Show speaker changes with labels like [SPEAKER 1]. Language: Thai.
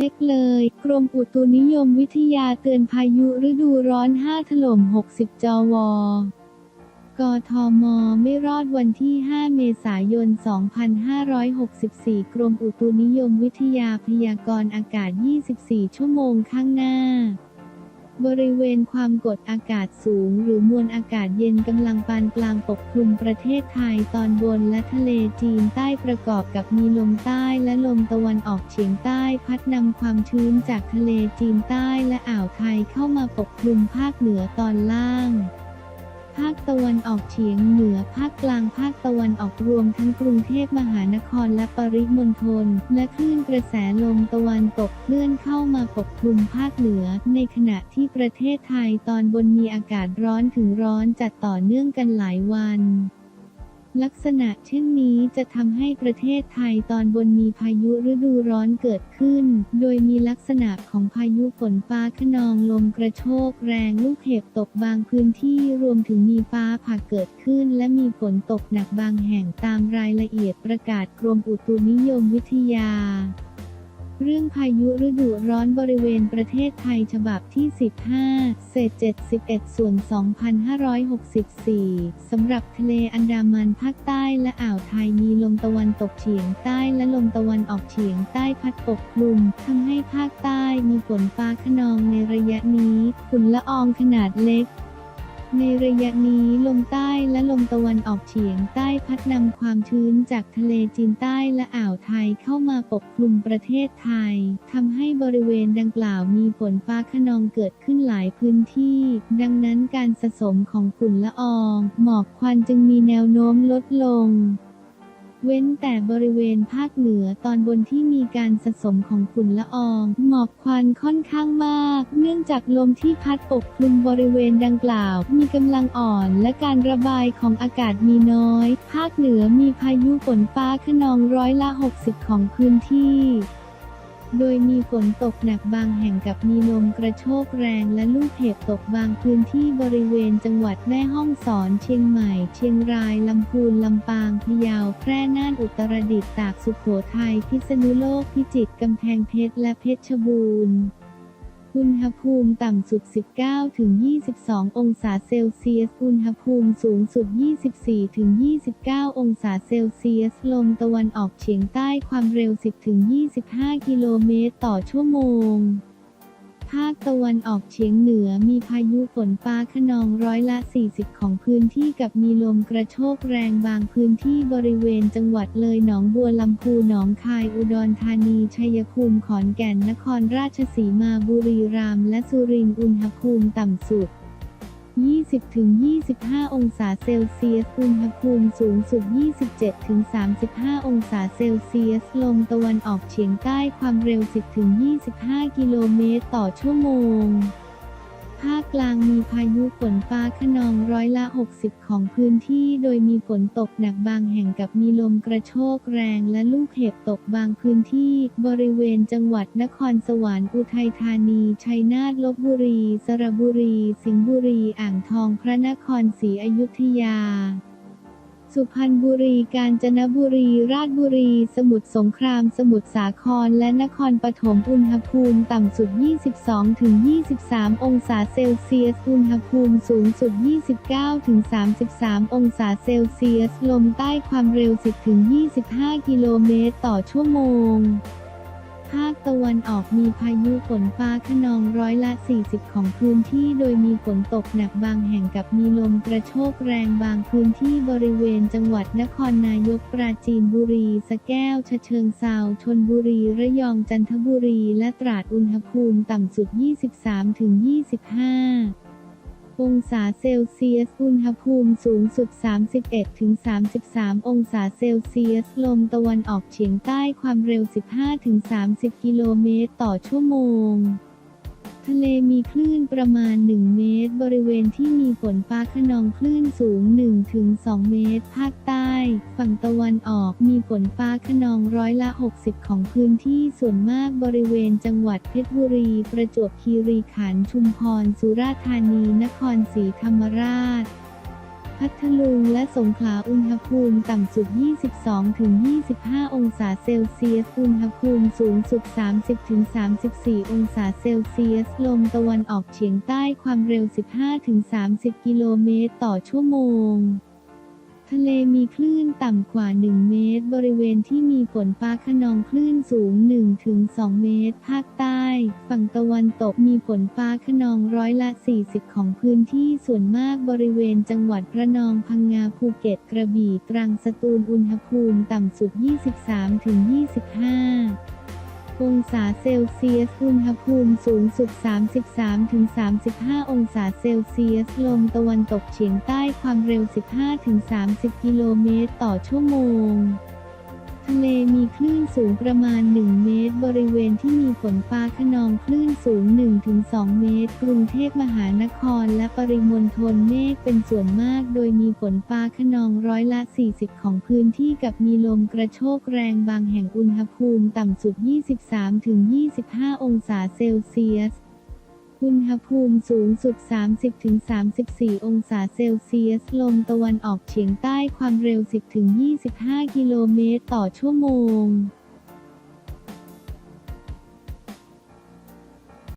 [SPEAKER 1] ช็คเลย กรมอุตุนิยมวิทยาเตือนพายุฤดูร้อน 5 ถล่ม 60 จว กทม ไม่รอดวันที่ 5 เมษายน 2564 กรมอุตุนิยมวิทยาพยากรณ์อากาศ 24 ชั่วโมงข้างหน้า บริเวณความกดอากาศสูงหรือมวลอากาศเย็นกำลังปานกลางปกคลุมประเทศไทยตอนบนและทะเลจีนใต้ประกอบกับมีลมใต้และลมตะวันออกเฉียงใต้พัดนำความชื้นจากทะเลจีนใต้และอ่าวไทยเข้ามาปกคลุมภาคเหนือตอนล่าง ภาคตะวันออกเฉียงเหนือ ภาคกลาง ภาคตะวันออกรวมทั้งกรุงเทพมหานครและปริมณฑล และคลื่นกระแสลมตะวันตกเคลื่อนเข้ามาปกคลุมภาคเหนือ ในขณะที่ประเทศไทยตอนบนมีอากาศร้อนถึงร้อนจัดต่อเนื่องกันหลายวัน ลักษณะเช่นนี้จะทำให้ประเทศไทยตอนบนมีพายุฤดูร้อนเกิดขึ้น โดยมีลักษณะของพายุฝนฟ้าขนองลมกระโชกแรงลูกเห็บตกบางพื้นที่รวมถึงมีฟ้าผ่าเกิดขึ้น และมีฝนตกหนักบางแห่งตามรายละเอียดประกาศกรมอุตุนิยมวิทยา เรื่องพายุฤดูร้อนบริเวณประเทศไทยฉบับที่ 15 เศษ 71 ส่วน 2564 สำหรับทะเลอันดามันภาคใต้และอ่าวไทยมีลมตะวันตกเฉียงใต้และลมตะวันออกเฉียงใต้พัดปกคลุมทำให้ภาคใต้มีฝนฟ้าขนองในระยะนี้ ฝุ่นละอองขนาดเล็ก ในระยะนี้ลมใต้และลมตะวันออกเฉียงใต้พัดนำความชื้นจากทะเลจีนใต้และอ่าวไทยเข้ามาปกคลุมประเทศไทยทำให้บริเวณดังกล่าวมีฝนฟ้าขนองเกิดขึ้นหลายพื้นที่ ดังนั้นการสะสมของฝุ่นละออง หมอกควันจึงมีแนวโน้มลดลง เว้นแต่บริเวณภาคเหนือตอนบนที่มีการสะสมของฝุ่นละออง หมอกควันค่อนข้างมาก เนื่องจากลมที่พัดปกคลุมบริเวณดังกล่าว มีกำลังอ่อนและการระบายของอากาศมีน้อย ภาคเหนือมีพายุฝนฟ้าขนองร้อยละ 60 ของพื้นที่ โดยมีฝนตกหนักบางแห่งกับมีลมกระโชกแรงและลูกเห็บตกบางพื้นที่บริเวณจังหวัดแม่ฮ่องสอน เชียงใหม่ เชียงราย ลำพูน ลำปาง พะเยา แพร่ น่าน อุตรดิตถ์ ตาก สุโขทัย พิษณุโลก พิจิตร กำแพงเพชร และเพชรบูรณ์ อุณหภูมิต่ำสุด 19-22 องศาเซลเซียส อุณหภูมิสูงสุด 24-29 องศาเซลเซียส ลมตะวันออกเฉียงใต้ความเร็ว 10-25 กิโลเมตรต่อชั่วโมง ภาคตะวันออกเฉียงเหนือมีพายุฝนฟ้าขนองร้อยละ 40 ของพื้นที่กับมีลมกระโชกแรงบางพื้นที่บริเวณจังหวัดเลยหนองบัวลำพูหนองคายอุดรธานี ชัยภูมิขอนแก่นนครราชสีมาบุรีรัมย์และสุรินทร์อุณหภูมิต่ำสุด 20-25 องศาเซลเซียส อุณหภูมิสูงสุด 27-35 องศาเซลเซียส ลมตะวันออกเฉียงใต้ความเร็ว 10-25 กิโลเมตรต่อชั่วโมง ภาคกลางมีพายุฝนฟ้าขนองร้อยละ 60 ของพื้นที่ โดยมีฝนตกหนักบางแห่งกับมีลมกระโชกแรงและลูกเห็บตกบางพื้นที่ บริเวณจังหวัดนครสวรรค์อุทัยธานี ชัยนาทลบบุรี สระบุรี สิงห์บุรี อ่างทอง พระนครศรีอยุธยา สุพรรณบุรี กาญจนบุรี ราชบุรี สมุทรสงคราม สมุทรสาคร และนครปฐม อุณหภูมิต่ำสุด 22-23 องศาเซลเซียส อุณหภูมิสูงสุด 29-33 องศาเซลเซียส ลมใต้ความเร็ว 10-25 กิโลเมตรต่อชั่วโมง ภาคตะวันออกมีพายุฝนฟ้าขนองร้อยละ 40 ของพื้นที่โดยมีฝนตกหนักบางแห่งกับมีลมกระโชกแรงบางพื้นที่บริเวณจังหวัดนครนายกปราจีนบุรีสะแก้วฉะเชิงเซาชนบุรี ระยองจันทบุรี และตราดอุณหภูมิต่ำสุด 23-25 องศาเซลเซียส อุณหภูมิสูงสุด 31-33 องศาเซลเซียส ลมตะวันออกเฉียงใต้ความเร็ว 15-30 กิโลเมตรต่อชั่วโมง ทะเลมีคลื่นประมาณ 1 เมตร บริเวณที่มีฝนฟ้าขนองคลื่นสูง 1-2 เมตร ภาคใต้ ฝั่งตะวันออกมีฝนฟ้าขนองร้อยละ 60 ของพื้นที่ส่วนมากบริเวณจังหวัดเพชรบุรี ประจวบคีรีขันธ์ ชุมพร สุราษฎร์ธานี นครศรีธรรมราช พัทลุงและสงขลาอุณหภูมิต่ำสุด 22-25 องศาเซลเซียส อุณหภูมิสูงสุด 30-34 องศาเซลเซียส ลมตะวันออกเฉียงใต้ความเร็ว 15-30 กิโลเมตรต่อชั่วโมงทะเลมีคลื่นต่ำกว่า 1 เมตร บริเวณที่มีฝนฟ้าขนองคลื่นสูง 1-2 เมตร ภาคใต้ ฝั่งตะวันตกมีฝนฟ้าขนองร้อยละ 40 ของพื้นที่ส่วนมากบริเวณจังหวัดระนองพังงาภูเก็ตกระบี่ตรังสตูลอุณหภูมิต่ำสุด 23-25 องศาเซลเซียส อุณหภูมิสูงสุด 33-35 องศาเซลเซียส ลมตะวันตกเฉียงใต้ความเร็ว 15-30 กิโลเมตรต่อชั่วโมง ทะเลมีคลื่นสูงประมาณ 1 เมตร บริเวณที่มีฝนฟ้าขนองคลื่นสูง 1-2 เมตร กรุงเทพมหานครและปริมณฑลเมฆเป็นส่วนมาก โดยมีฝนฟ้าขนองร้อยละ 40 ของพื้นที่กับมีลมกระโชกแรงบางแห่งอุณหภูมิต่ำสุด 23-25 องศาเซลเซียส อุณหภูมิสูงสุด 30-34 องศาเซลเซียส ลมตะวันออกเฉียงใต้ความเร็ว 10-25 กิโลเมตรต่อชั่วโมง